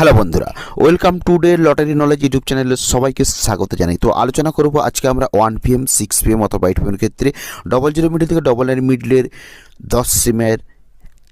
Hello বন্ধুরা, welcome to the lottery knowledge YouTube চ্যানেলে সবাইকে স্বাগত জানাই। তো আলোচনা করব আজকে আমরা ওয়ান পিএম সিক্স পিএম অথবা এইট পিএম ক্ষেত্রে। ডবল জিরো মিডিল থেকে ডবল নাইন মিডলের দশ সিমের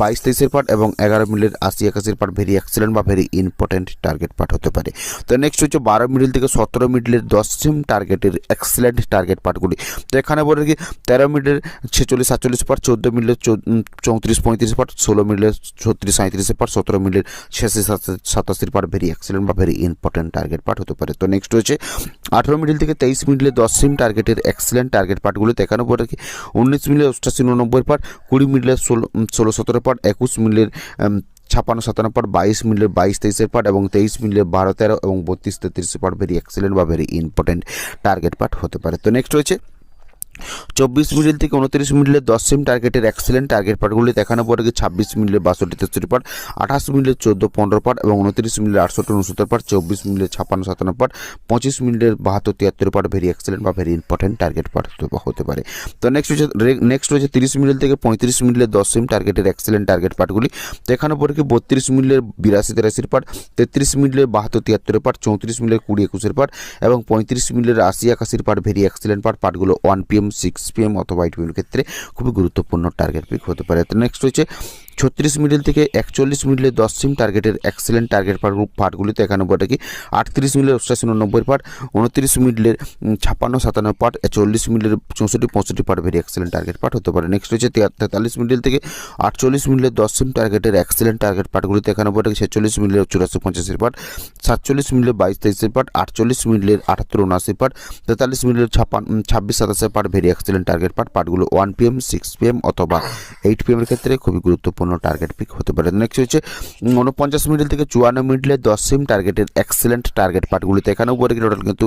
বাইশ তেইশের পার্ট এবং এগারো মিডলের আশি একাশির পার্ট ভেরি এক্সেলেন্ট বা ভেরি ইম্পর্টেন্ট টার্গেট পার্ট হতে পারে। তো নেক্সট হচ্ছে বারো মিডিল থেকে সতেরো মিডলের দশ সিম টার্গেটের এক্সেলেন্ট টার্গেট পার্টগুলি। তো এখানে বলে কি তেরো মিডলের ছেচল্লিশ, সাতচল্লিশ পার্ট, চোদ্দ মিডলের চৌত্রিশ, পঁয়ত্রিশ পার্ট, ষোলো মিডলের ছত্রিশ সাঁত্রিশের পার্ট, সতেরো মিডলের ছিয়াশি সাতাশির পার্ট ভেরি এক্সেলেন্ট বা ভেরি ইম্পর্টেন্ট টার্গেট পার্ট হতে পারে। তো নেক্সট হচ্ছে আঠেরো মিডিল থেকে তেইশ মিডলের দশ সিম টার্গেটের এক্সেলেন্ট টার্গেট পার্টগুলিতে এখানে বলে কি উনিশ মিডলের অষ্টাশি, উননব্বই পার্ট, কুড়ি মিডলের ষোলো ষোলো, সতেরো পার্ট একুশ মিলের ছাপান্ন সাতান্ন পাট, বাইশ মিনিটের বাইশ তেইশের পার্ট এবং তেইশ মিনিটের বারো, তেরো এবং বত্রিশ তেত্রিশের পাট ভেরি এক্সেলেন্ট বা ভেরি ইম্পর্টেন্ট টার্গেট পার্ট হতে পারে। তো নেক্সট রয়েছে চব্বিশ মিনিট থেকে উনত্রিশ মিনিটের দশ সেম টার্গেটের এক্সেলেন্ট টার্গেট পার্টগুলি দেখানো পরে কি ছাব্বিশ মিনিটের বাষট্টি তেষট্টি পার্ট আঠাশ মিনিটের চোদ্দ পনেরো পার্ট এবং উনত্রিশ মিনিটের আটষট্টি উনসত্তর পার্ট চব্বিশ মিনিটের ছাপ্পান্ন সাতান্ন পার্ট পঁচিশ মিনিটের বাহাত্তর তিয়াত্তর পার্ট ভেরি এক্সেলেন্ট বা ভেরি ইম্পর্টেন্ট টার্গেট পার্ট হতে পারে। তো নেক্সট হচ্ছে নেক্সট হচ্ছে তিরিশ মিনিট থেকে পঁয়ত্রিশ মিনিটের দশ সেম টার্গেটের এক্সেলেন্ট টার্গেট পার্টগুলি দেখানো পরে কি বত্রিশ মিনিটের বিরাশি তেরাশির পার্ট তেত্রিশ মিনিটের বাহাত্তর তিয়াত্তরের পার্ট চৌত্রিশ মিনিটের কুড়ি একুশের পার্ট এবং পঁয়ত্রিশ মিনিটের আশি একাশির পার্ট ভেরি এক্সেলেন্ট পার্ট পার্টগুলো one PM six P M অথবা এইট পিএম ক্ষেত্রে খুবই গুরুত্বপূর্ণ টার্গেট পিক হতে পারে। নেক্সট হচ্ছে ছত্রিশ মিডল থেকে একচল্লিশ মিডলে দশ সিম টার্গেটের এক্সেলেন্ট টার্গেট পার্ট পার্টগুলিতে এখানে বটে কি? আটত্রিশ মিডলের অষ্টাশি উননব্বই পার্ট উনত্রিশ মিডলের ছাপ্পান্ন সাতান্ন পার্ট চল্লিশ মিডলের চৌষট্টি পঁয়ষট্টি part very excellent target part হতে পারে। নেক্সট হচ্ছে তেতাল্লিশ মিডল থেকে আটচল্লিশ মিডলের দশ সিম টার্গেটের এক্সেলেন্ট টার্গেট পার্টগুলিতে এখানে বটে ছেচল্লিশ মিডলের চুরাশি পঞ্চাশের পার্ট সাতচল্লিশ মিডলের বাইশ তেইশের পার্ট আটচল্লিশ মিডলের আটাত্তর উনআশি পার্ট তেতাল্লিশ মিডলের ছাপ্পান্ন ছাব্বিশ সাতাশের part very excellent target part পার্টগুলো ওয়ান পিএম সিক্স পিএম অথবা এইট পিএমের ক্ষেত্রে খুবই গুরুত্বপূর্ণ। টার্গেট পিক হতে পারে। নেক্সট হচ্ছে উনপঞ্চাশ মিডিল থেকে চুয়ান্ন মিডিলে দশ সিম টার্গেটের এক্সেলেন্ট টার্গেট পার্টগুলিতে এখানেও পরে কিন্তু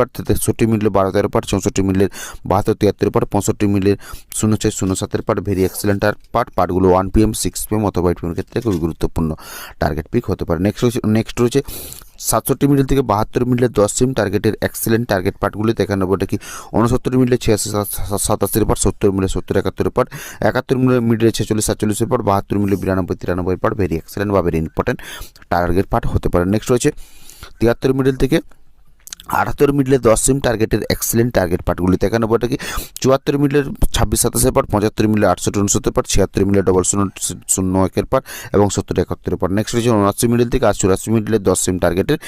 পার্ট তেষট্টি মিনিটের বারো তেরো পার্ট চৌষট্টি মিনিটের বাহাত্তর, তিয়াত্তর পার্ট পঁয়ষট্টি মিনিটের শূন্য ছয়, শূন্য সাতের পার্ট ভেরি এক্সেলেন্ট পার্ট। পার্টগুলো ওয়ান পিএম সিক্স পিএম অথবা এইট পিএমের ক্ষেত্রে খুবই গুরুত্বপূর্ণ টার্গেট পিক হতে পারে। নেক্সট হচ্ছে নেক্সট রয়েছে সাতষট্টি মিনিট থেকে বাহাত্তর মিনিটের দশ সিম টার্গেটের এক্সেলেন্ট টার্গেট পার্টগুলিতে এখানে বটে কি? উনসত্তর মিনিটে ছিয়াশি সাতাশির পার্ট সত্তর মিনিটে সত্তর, একাত্তর পার্ট একাত্তর মিনিট মিনিটে ছেচল্লিশ, সাতচল্লিশের পার্ট বাহাত্তর মিনিটে বিরানব্বই, তিরানব্বই পার্ট ভেরি এক্সেলেন্ট বা ভেরি ইম্পর্টেন্ট টার্গেট পার্ট হতে পারে। নেক্সট রয়েছে তিয়াত্তর মিনিট থেকে আটাত্তর মিডলে দশ সিম টার্গেটের এক্সেলেন্ট টার্গেট পার্টগুলিতে এখানে কি, চুয়াত্তর মিডলের ছাব্বিশ সাতাশের পার্ট পঁচাত্তর মিলে আটষট্টি উনসত্তর পার্ট ছিয়াত্তর মিলে ডবল শূন্য শূন্য একের পার্ট এবং সত্তর একাত্তরের পার্ট নেক্সট রয়েছে উনআশি মিডল থেকে আর চুরাশি মিডলের দশ সিম টার্গেটের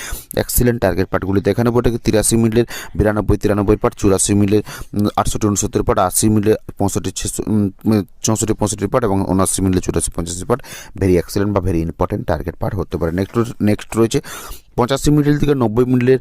এক্সেলেন্ট টার্গেট পার্টগুলিতে এখানে কি, তিরাশি মিডলের বিরানব্বই, তিরানব্বই পার্ট চুরাশি মিলের আটষট্টি উনসত্তর পার্ট আশি মিলে পঁয়ষট্টি চৌষট্টি, পঁয়ষট্টি পার্ট এবং উনআশি মিলে চুরাশি পঞ্চাশি পার্ট ভেরি এক্সেলেন্ট বা ভেরি ইম্পর্টেন্ট টার্গেট পার্ট হতে পারে। নেক্সট নেক্সট রয়েছে পঁচাশি মিডল থেকে নব্বই মিডলের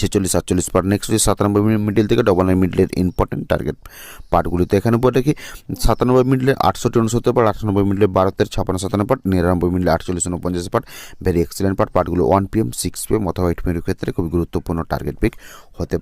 ছেচল্লিশ, সাতচল্লিশ পার নেক্সট হচ্ছে সাতানব্বই মিডিল থেকে ডবল নাইন মিডিলের ইম্পর্টেন্ট টার্গেট পার্টগুলিতে এখানে বলে দেখি। সাতানব্বই মিডিলের আটষট্টি উনসত্তর পার আটানব্বই মিডিলের বারোতের ছাপান্ন সাতান্ন পার নিরানব্বই মিডিলে আটচল্লিশ উনপঞ্চাশ পার ভেরি এক্সিলেন্ট পার্ট পার্টগুলো ওয়ান পিএম সিক্স পিএম অথবা এইট পিএমের ক্ষেত্রে খুবই গুরুত্বপূর্ণ টার্গেট পিক হতে